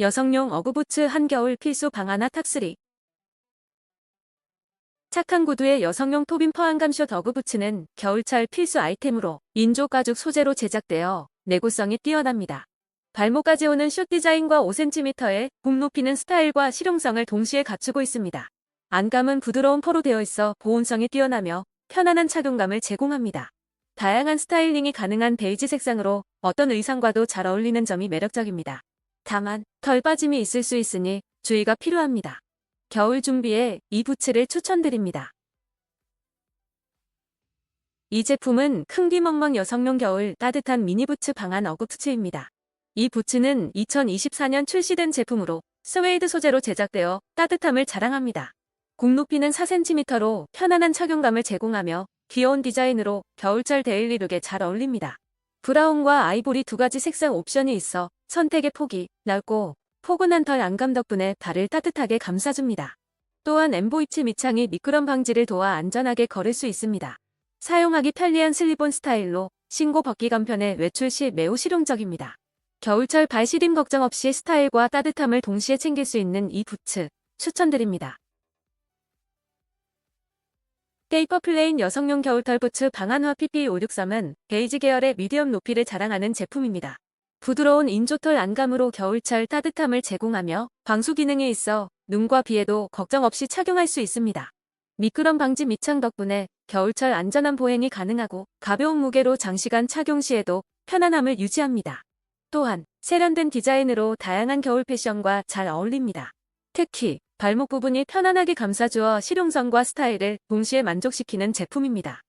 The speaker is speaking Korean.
여성용 어구부츠 한겨울 필수 방하나 탑3 착한 구두의 여성용 토빈 퍼안 감숏 어구부츠는 겨울철 필수 아이템으로 인조 가죽 소재로 제작되어 내구성이 뛰어납니다. 발목까지 오는 숏 디자인과 5cm의 굽 높이는 스타일과 실용성을 동시에 갖추고 있습니다. 안감은 부드러운 퍼로 되어 있어 보온성이 뛰어나며 편안한 착용감을 제공합니다. 다양한 스타일링이 가능한 베이지 색상으로 어떤 의상과도 잘 어울리는 점이 매력적입니다. 다만 덜 빠짐이 있을 수 있으니 주의가 필요합니다. 겨울 준비에 이 부츠를 추천드립니다. 이 제품은 킁디멍멍 여성용 겨울 따뜻한 미니 부츠 방한 어구 부츠입니다. 이 부츠는 2024년 출시된 제품으로 스웨이드 소재로 제작되어 따뜻함을 자랑합니다. 굽 높이는 4cm로 편안한 착용감을 제공하며 귀여운 디자인으로 겨울철 데일리룩에 잘 어울립니다. 브라운과 아이보리 두 가지 색상 옵션이 있어 선택의 폭이 넓고 포근한 털 안감 덕분에 발을 따뜻하게 감싸줍니다. 또한 엠보이치 밑창이 미끄럼 방지를 도와 안전하게 걸을 수 있습니다. 사용하기 편리한 슬리본 스타일로 신고 벗기 간편해 외출 시 매우 실용적입니다. 겨울철 발 시림 걱정 없이 스타일과 따뜻함을 동시에 챙길 수 있는 이 부츠 추천드립니다. 페이퍼 플레인 여성용 겨울털 부츠 방한화 PP563은 베이지 계열의 미디엄 높이를 자랑하는 제품입니다. 부드러운 인조털 안감으로 겨울철 따뜻함을 제공하며 방수 기능이 있어 눈과 비에도 걱정 없이 착용할 수 있습니다. 미끄럼 방지 밑창 덕분에 겨울철 안전한 보행이 가능하고 가벼운 무게로 장시간 착용 시에도 편안함을 유지합니다. 또한 세련된 디자인으로 다양한 겨울 패션과 잘 어울립니다. 특히 발목 부분이 편안하게 감싸주어 실용성과 스타일을 동시에 만족시키는 제품입니다.